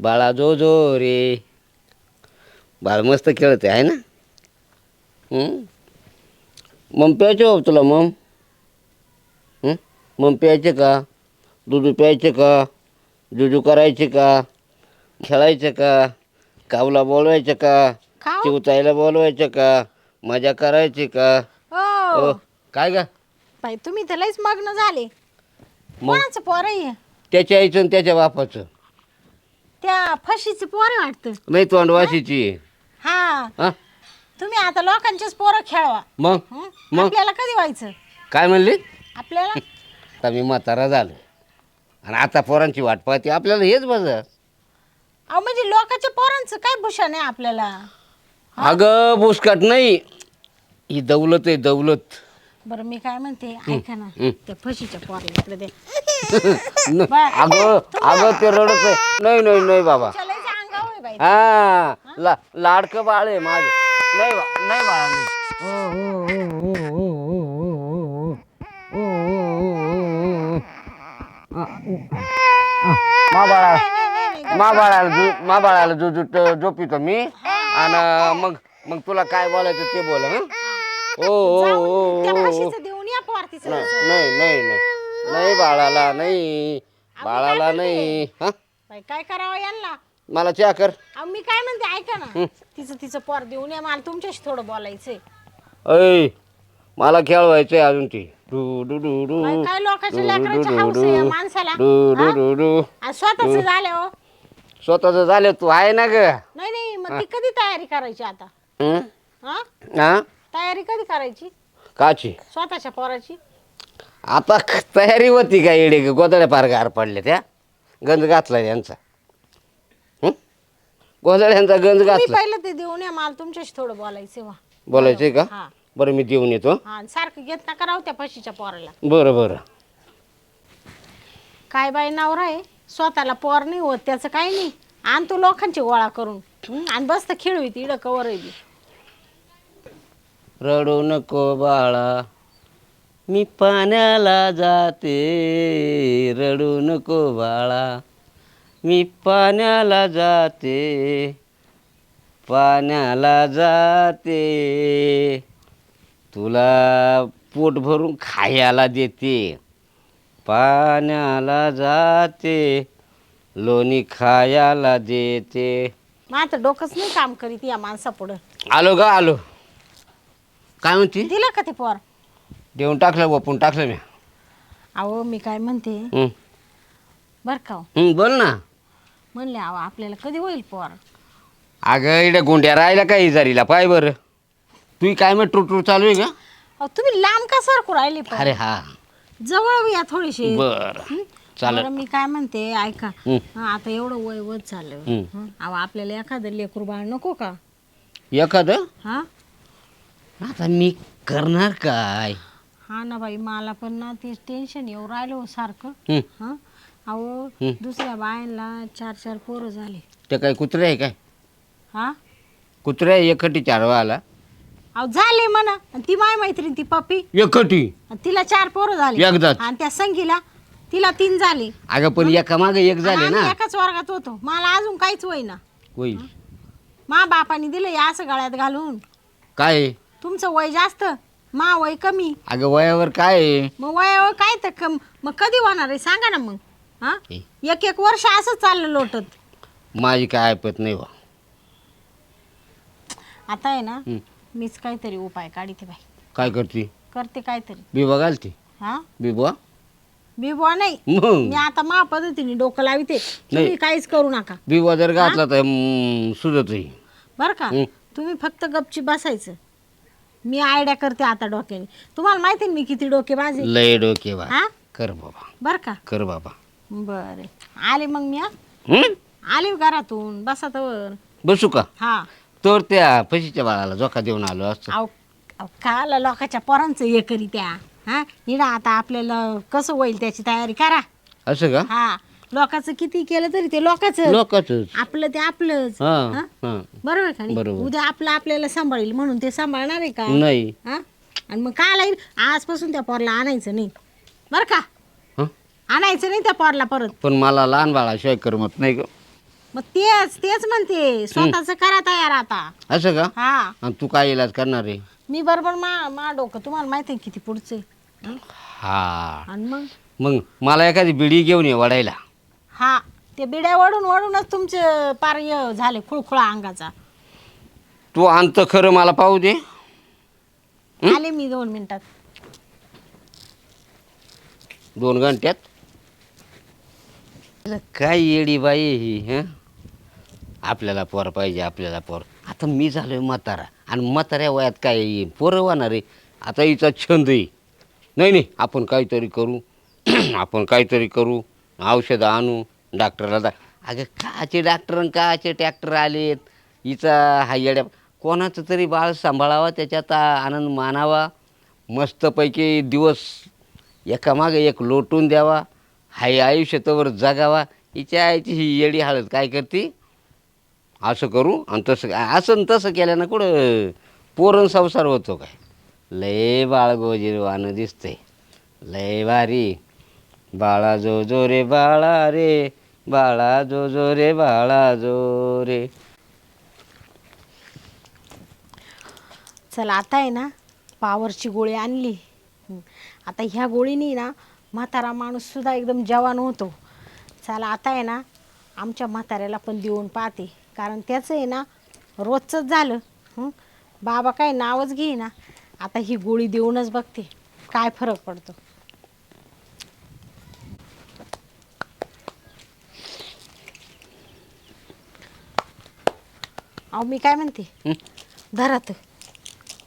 बाळा जो जो रे. बाळ मस्त खेळते आहे ना? मग प्यायचे हो तुला मग? मग प्यायचे का? दूध प्यायचे का? जुजू करायचे का? खेळायचं का? कावला बोलवायचं का? चिवतायला बोलवायचं का? मजा करायची का? हो. ओ, काय का बाई तुम्ही तर लईच मग्न झाले. मग? कोणाचं पोर आहे त्याच्या आईचं आणि त्याच्या बापाचं. त्या फशीचं पोर वाटतं. नाही तोंडवाशीची हा. हा? तुम्ही आता लोकांचेच पोरं खेळवा. मग? हं? मग? आपल्याला कधी व्हायचं? काय म्हणली? आपल्याला? आता मी म्हातारा झालो. आणि आता पोरांची वाट पाहते. आपल्याला हेच बघ अहो म्हणजे लोकांच्या पोरांचं काय भूषण आहे आपल्याला? अगं बुसकाट नाही. ही दौलत आहे दौलत. बरं मी काय म्हणते ऐका ना. त्या फशीच्या पोराला इकडे दे. अगं अगं ते रडत आहे. नाही नाही नाही बाबा. त्याला लईच अंगावर आहे बाई. हा ला लाडकं बाळ आहे माझं. नाही बा नाही बाळा नाही. मा बाळा मा बाळाला झो मा बाळाला जो जो झोपितो मी आणि मग मग तुला काय बोलायचं ते बोल हं? ओ ओ ओ त्या ओ, ओ फशीचं देऊन या पोर तिचं नाही नाही नाही नाही. नाही बाळाला नाही. बाळाला नाही. हा? बाई काय करावं यांना? मला चहा कर. अहो मी काय म्हणते ऐका ना. तिचं तिचं पोर देऊन या मला तुमच्याशी थोडं बोलायचंय. ऐ मला खेळवायचंय अजून ती. डू डू डू डू. बाई, काय लोकांच्या लेकराची आहे या. माणसाला? डू डू हा? डू डू. आणि स्वतःच झालं हो. स्वतःच झालं तू आहे ना ग. नाही नाही मग ती कधी तयारी करायची आता? हं? हा? हा? तयारी कधी करायची? काची? स्वतःच्या पोराची? आता ख- तयारी होती का येडे गोदड्या पार गार पडले त्या. गंज घातला त्यांचा हं? गोदड्यांचा गंज घातला. पहिलं ते देऊन या मला तुमच्याशी थोडं बोलायचंय वा. बोलायचंय का? हा. बरं मी देऊन येतो हा. आणि सारखं घेत नका राहू त्या फशीच्या पोराला. बरं बरं. काय बाई नवरा आहे. स्वतःला पोर नाही होत त्याचं काही नाही. आणि तू लोकांची गोळा करून. हं? आणि बसत खेळवी इडं कवर आहे ती. रडू नको बाळा. मी पाण्याला जाते रडू नको बाळा. मी पाण्याला जाते पाण्याला जाते. तुला पोट भरून खायला देते. पाण्याला जाते लोणी खायला देते. माझं डोकंच नाही काम करीत या माणसा पुढं आलो का आलो. काय म्हणती? दिलं का ते पोर? देऊन टाकलं वपून टाकलं मी. अहो मी काय म्हणते? हं. बर का हो? हं, बोल ना. म्हणले अहो आपल्याला कधी होईल पोर? अगं इकडे गुंड्या राहिला का इजारीला? पाय बरं. तू काय मग टूर चालू आहे का? अहो तुम्ही लांब का सरकू राहिली पण? अरे हा. जवळ या थोडीशी. बर. हं? चालेल. बरं, मी काय म्हणते ऐका. हं. हं, आता एवढं वय वत झालं हं. हं? अहो आपल्याला एखादं लेकरू बाळ नको का? एखादं? हा? आता मी करणार काय? हा ना बाई मला पण ना ते टेन्शन येऊ राहिलं हो सारखं. हं, हं? अहो. दुसऱ्या बायांना चार चार पोरं झाले. ते काय कुत्रे आहे काय? हा? कुत्रे आहे एकटी चारवाला. अहो झाले म्हणा. आणि ती माय मैत्रीण ती पप्पी. एकटी. आणि तिला चार पोरं झाले. एकदाच. आणि त्या संगीला तिला तीन झाले. अगं पण एका मागे एक झाले ना. एकाच वर्गात होतो. मला अजून काहीच होईना. होईल. मा बापाने दिलं या असं गळ्यात घालून. काय? आहे? तुमचं वय जास्त मा वय कमी. अगं वयावर काय आहे? मग वयावर काय तर कम मग कधी होणार आहे? सांगा ना मग. हा? ए. एक एक वर्ष असं चाललं लोटत. माझी काय ऐपत नाही बा. आता आहे ना हं. मीच काहीतरी उपाय काढते बाई. काय करते? करते काहीतरी. बिबा घालते? हा? बिबा? बिबवा नाही. मग? मी आता मा पद्धतीने डोकं लावते. तुम्ही काहीच करू नका. बिबा जर घातला तर सुजतही. बरं का? हं. तुम्ही फक्त गपची बसायचं. मी आयडिया करते आता डोक्याने. तुम्हाला माहिती ना मी किती डोके माझे लय डोके बा हा? कर बाबा. बरं का? कर बाबा. बरं. आले मग मी हा? हं? आले घरातून. बसा तर. बसू का? हा. तर त्या फशीच्या बाळाला जोखा देऊन आलो असतो. अहो अहो, काला लोकाच्या पोरांचं हे करी त्या हा? इडा आता आपल्याला कसं होईल त्याची तयारी करा. असं का? हा. लोकाचं किती केलं तरी ते लोकांचं. लोकच आपलं ते आपलंच. हा हा? हा. बरोबर आहे का नाही? बरोबर. उद्या आपलं आपल्याला सांभाळील म्हणून ते सांभाळणार आहे का? नाही. हा? आणि मग काला येईल आजपासून त्या पोरला आणायचं नाही. बरं का? हं? आणायचं नाही त्या पोरला परत. पण मला लहान बाळाशिवाय करमत नाही ग. मग तेच तेच म्हणते. स्वतःच करा तयार आता. असं का? हा. आणि तू काय इलाज करणार आहे? मी बरोबर मा मा डोकं. तुम्हाला माहिती आहे किती पुढचे हा. आणि मग? मग मला एखादी बिडी घेऊन ये वडायला हा ते बिड्या वडून वडूनच तुमचे पार हे झाले खुळखुळा अंगाचा. तू आणतं खरं मला पाहू दे. आले मी दोन मिनिटात. दोन घंट्यात? काय येडी बाई ही हं? आपल्याला पोर पाहिजे आपल्याला पोर. आता मी झालोय म्हातारा. आणि म्हाताऱ्या वयात काय येईन पोरं होणार आहे? आता हिचा छंद आहे नाही नाही आपण काहीतरी करू. आपण काहीतरी करू. औषधं आणू डॉक्टरला दा अगं काचे डॉक्टर आणि काचे ट्रॅक्टर आलेत. हिचा हायड्या कोणाचं तरी बाळ सांभाळावा त्याच्यात आनंद मानावा. मस्तपैकी दिवस एकामागे एक लोटून द्यावा. हाय आयुष्य तोवर जगावा. हिच्या आईची ही येडी हळद काय करते? असं करू आणि तसं असं आणि तसं केल्यानं कुठं पोरण संसार होतो काय? लय बाळ गोजीरवानं दिसते लय भारी. बाळा जो जो रे बाळा रे बाळा जो जो रे बाळा जो रे. चला आता आहे ना पावरची गोळी आणली. हं. आता ह्या गोळीनी ना म्हातारा माणूस सुद्धा एकदम जवान होतो. चला आता आहे ना आमच्या म्हाताऱ्याला पण देऊन पाहते. कारण त्याचं आहे ना रोजचंच झालं. हं. बाबा काय नावच घे ना आता ही गोळी देऊनच बघते. काय फरक पडतो? अहो मी काय म्हणते? हं? धरात.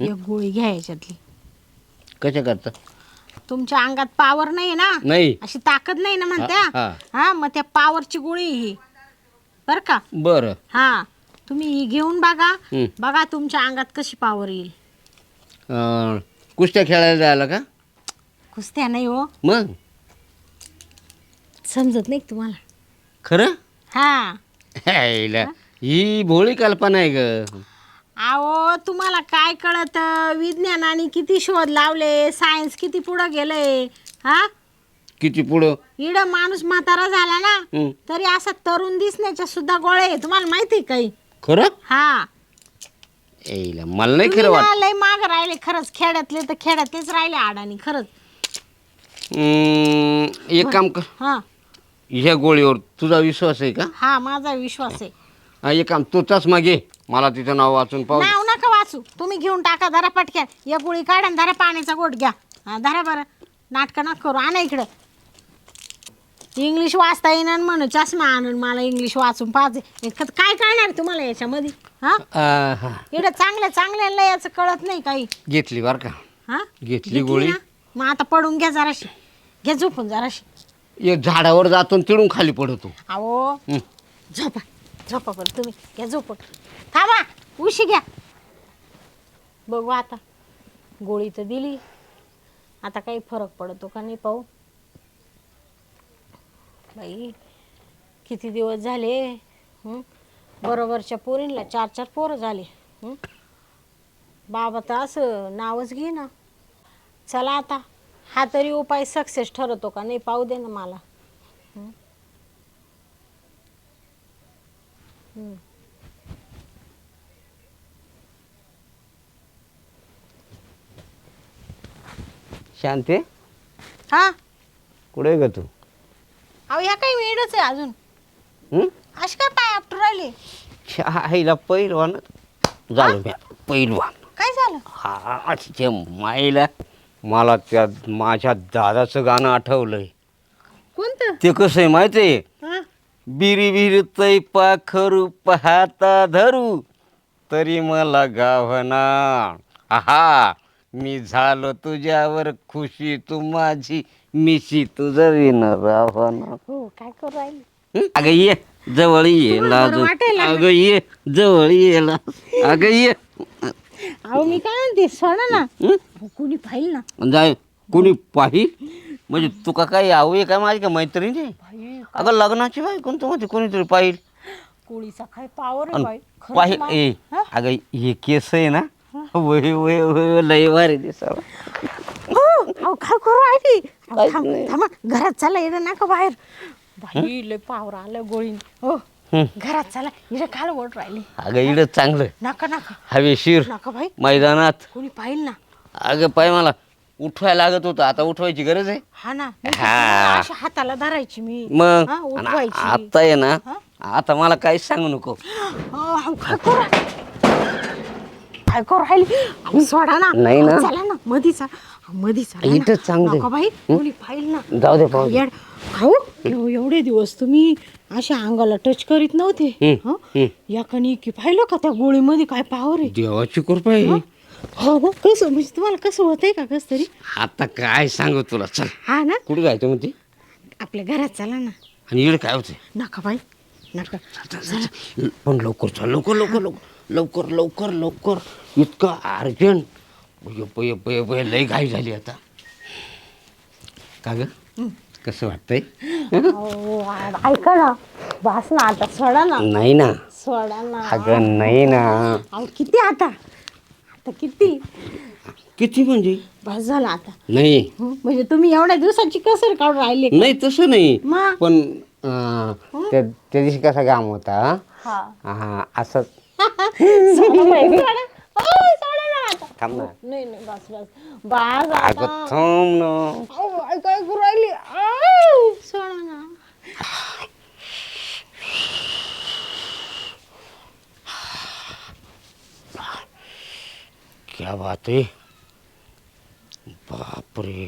एक गोळी घ्या याच्यातली. कशा करता? तुमच्या अंगात पावर नाही ना? नाही. अशी ताकद नाही ना हा, म्हणत्या? हा. हा मग त्या पावरची गोळी आहे ही. बर का? बरं. हा. तुम्ही ही घेऊन बघा. हं. बघा तुमच्या अंगात कशी पावर येईल. अं, कुस्त्या खेळायला जायला का? कुस्त्या नाही हो. मग? समजत नाही का तुम्हाला? खरं? हा? ही भोळी कल्पना आहे ग. अहो तुम्हाला काय कळत? विज्ञानाने किती शोध लावले सायन्स किती पुढं गेलंय? हा? किती पुढं? इड माणूस म्हातारा झाला ना. तरी असा तरुण दिसण्याच्या सुद्धा गोळे आहे. तुम्हाला माहिती आहे काही? खरं? हा. यायला मला नाही तुम्ही खरं वाट ना लय माग राहिले खरंच. खेड्यातले तर खेड्यातलेच राहिले आडानी खरंच. हम्म, एक काम कर. हा. ह्या गोळीवर तुझा विश्वास आहे का? हा माझा विश्वास आहे. हा, एक काम तू चष्मा घे. मला तिचं नाव वाचून पाहू दे. नाव नका वाचू. तुम्ही घेऊन टाका धरा पटक्यान. एक गोळी काढा आणि धरा पाण्याचा गोट घ्या. हा धरा बरं. नाटकं नका करू. आणा इकडं. इंग्लिश वाचता येईन म्हणून चष्मा आणून मला इंग्लिश वाचून पाहिजे इतकं काय कळणार तुम्हाला याच्यामध्ये? हा? आ, हा. इकडं चांगल्या चांगल्याला याचं कळत नाही काही. घेतली बर का? हा? घेतली गोळी. ना? मग आता पडून घ्या जराशी. घ्या झोपून जराशी. एक झाडावर जातो आणि तिळून खाली पडतो. अहो हं. झोपा. झोपा बरं तुम्ही घ्या झोपून थांबा उशी घ्या. बघू आता. गोळी तर दिली. आता काही फरक पडतो का नाही पाहू. बाई किती दिवस झाले? बरोबरच्या पोरींला चार चार पोरं झाले. बाबा तर असं नावच घे ना चला आता. हा तरी उपाय सक्सेस ठरवतो का नाही पाहू दे ना मला. शांते? हा? कुठे ग तू? अहो ह्या काही वेळच आहे अजून. हं? अशी काय पाय आपटू राहिले? आईला पहिलवान झालो मी. पहिलवान काय झालं? हा अच्छा माईला मला त्या माझ्या दादाचं गाणं आठवलंय. कोणतं? ते कसं आहे माहिती आहे? बिरी बिरी तै पाखरू पाहता धरू तरी मला गावना. आहा मी झालो तुझ्यावर खुशी तू माझी मिशी तुझं विन रावना. हो काय करू राहिले? अगं ये जवळ ये तुम्हाला बरं लाजू वाटायला लागलं? अगं ये जवळ ये ला अगं ये. अहो मी काय म्हणते सण ना. हं? अहो, कुणी पाहिल ना? जाय कुणी पाहिल? म्हणजे तुका काय आऊ आहे का माझी का मैत्रिणी? अगं लग्नाची बाई कोणतं मध्ये कोणीतरी पाहिल. कोळीचा काय पावर आहे बाई? खरंच पाहिल मा- ए हा? अगं हे केस आहे ना वय वय वय लय भारी दिसावं. हो, अहो काय करू काहीच थांब- नाही. थांबा घरात चला येणं नका बाहेर. बाई लय पावर आलं गोळी हो हं. घरात चला इकडे काल ओढ राहिली. अगं इडं चांगलं. नका नका. हवेशीर. नका भाई मैदानात. कोणी पाहिल ना? अगं पाय मला. उठवायला लागत होतं. आता उठवायची गरज आहे. हा ना. नाही तर हा. अशा हाताला धरायची मी. मग? हा, आणि उठवायची. आता आहे ना. हा? आता मला काहीच सांगू नको. अहो, काय करू काय करू राहिली? अहो, सोडा ना. नाही ना. अहो, चला ना. मधीचा चांगलं आहे. नका बाई. कोणी पाहिल ना. जाऊ दे पाहू दे. येड खाऊ एव- एवढे दिवस तुम्ही अशा अंगाला टच करीत नव्हते. हं, हं? हं. या कणी की पाहिलं का त्या गोळीमध्ये? काय पावर आहे? देवाची कृपा आहे. हो ना कसं म्हणजे तुम्हाला कसं होतंय का कस तरी? आता काय सांगू तुला? चल. हा ना? कुठे जायचं म्हणते? आपल्या घरात चला ना. आणि इकडे काय होते नका बाई नका. पण लवकर चल लवकर लवकर लवकर. लवकर लवकर लवकर. इतकं अर्जंट. यप यप यप लई घाई झाली आता. का ग? कसं वाटतंय? अहो, आ- ऐका ना. बस ना आता सोडा ना. नाही ना. सोडा ना. अगं नाही ना. अहो किती आता? आता किती? किती म्हणजे? बस झालं आता. नाही. हं? म्हणजे तुम्ही एवढ्या दिवसाची कसर काढून राहिले नाही तसं नाही. मग पण अं, त्या त्या दिवशी कसा काम होता? हा. हा असं. सोडा बाई, सोडा. अहो, सोडा ना आता. थांब ना. नाही नाही बस बस. बस अगं थांब ना. अहो, काय करू राहिली? सोडा ना. क्या बात आहे बापरे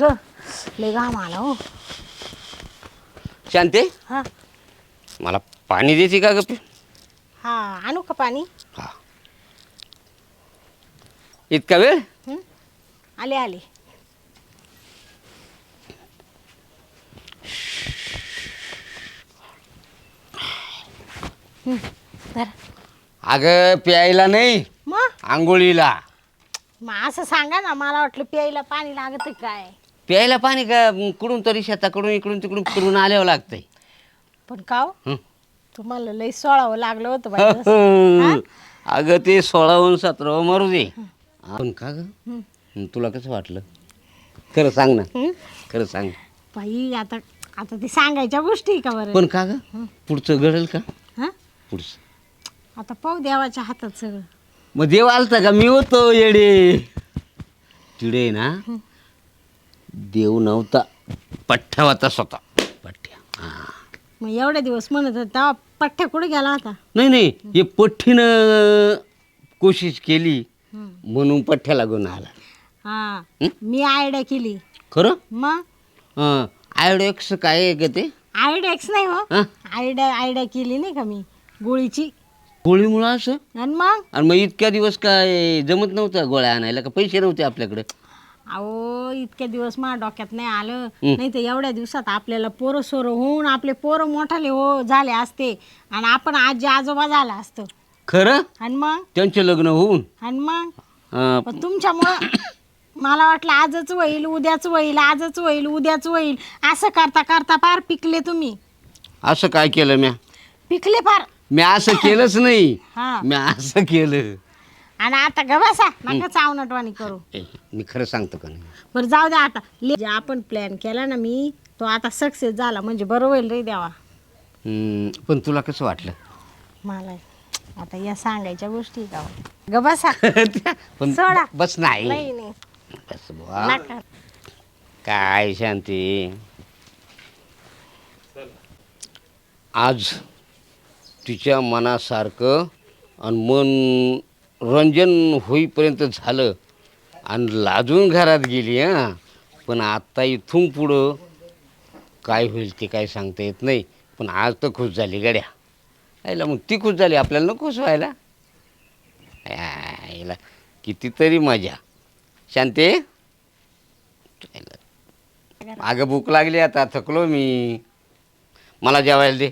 गं, लय घाम आला हो. शांते? हा. मला पाणी देते का ग हा आणू का पाणी? हा. इतका वेळ? हं? आले आले. हं, धरा. अगं प्यायला नाही मग? आंघोळीला. मग असं सांगा ना मला वाटलं प्यायला पाणी लागत काय. प्यायला पाणी का कुठून तरी शेताकडून इकडून तिकडून फिरून आल्यावं लागतंय. पण का हो? हं. तुम्हाला लई सोळावं लागलं होतं बाई? अगं ते सोळावून सतरावं मारू दे. पण का ग. तुला कसं वाटलं? खरं सांग ना. हं? खरं सांग. बाई आता आता ते सांगायच्या गोष्टी आहे का बरं? पण का ग? पुढचं घडेल का? हा? पुढचं. आता पाहू देवाच्या हातात सगळं मग देव आलता का? मी होतो येडे. तिडे ना. देव नव्हता. पठ्ठा होता स्वतः. पठ्ठ्या. हा. मग एवढे दिवस म्हणत होते तेव्हा पठ्ठ्या कुठे गेला होता? नाही नाही. हे पठ्ठीनं कोशिश केली. म्हणून पठ्ठ्या लागून आला. हा? मी आयडिया केली. खरं? मग? आयोडेक्स काय आहे का ते? आयडियाक्स नाही हो. हा. आयडिया आयडिया केली नाही का मी? गोळीची. गोळीमुळं असं? आणि मग? आणि मग इतक्या दिवस काय जमत नव्हतं गोळ्या आणायला? का पैसे नव्हते आपल्याकडे? अहो इतक्या दिवस माझ्या डोक्यात नाही आलं. नाही तर एवढ्या दिवसात आपल्याला पोरं सोरं होऊन आपले पोरं मोठाले हो झाले असते. आणि आपण आजी आजोबा झाला असतो. खरं? आणि मग? त्यांचे लग्न होऊन? आणि मग? अं, पण तुमच्यामुळं मला वाटलं आजच होईल उद्याच होईल आजच होईल उद्याच होईल. असं करता करता पार पिकले तुम्ही. असं काय केलं म्या? पिकले फार. मी असं केलंच नाही. हा. मी असं केलं. आणि आता ग बसा नका चावनटवाणी करू. ए, मी खरं सांगतो का नाही? बरं जाऊ द्या आता. ले- जे आपण प्लॅन केला ना मी तो आता सक्सेस झाला म्हणजे बरं होईल रे देवा. हम्म, पण तुला कसं वाटलं? मला आता या सांगायच्या गोष्टी का? ग बसा. पण सोडा. बस नाही नाही नाही. बस बुवा. नका. काय शांती? आज तिच्या मनासारखं आणि मन रंजन होईपर्यंत झालं. आणि लाजून घरात गेली हां. पण आत्ता इथून पुढं. काय होईल ते काय सांगता येत नाही. पण आज तर खुश झाली गड्या. यायला मग ती खुश झाली आपल्याला नको खुश व्हायला. यायला कितीतरी मजा. शांते? अगं भूक लागली आता थकलो मी. मला जेवायला दे.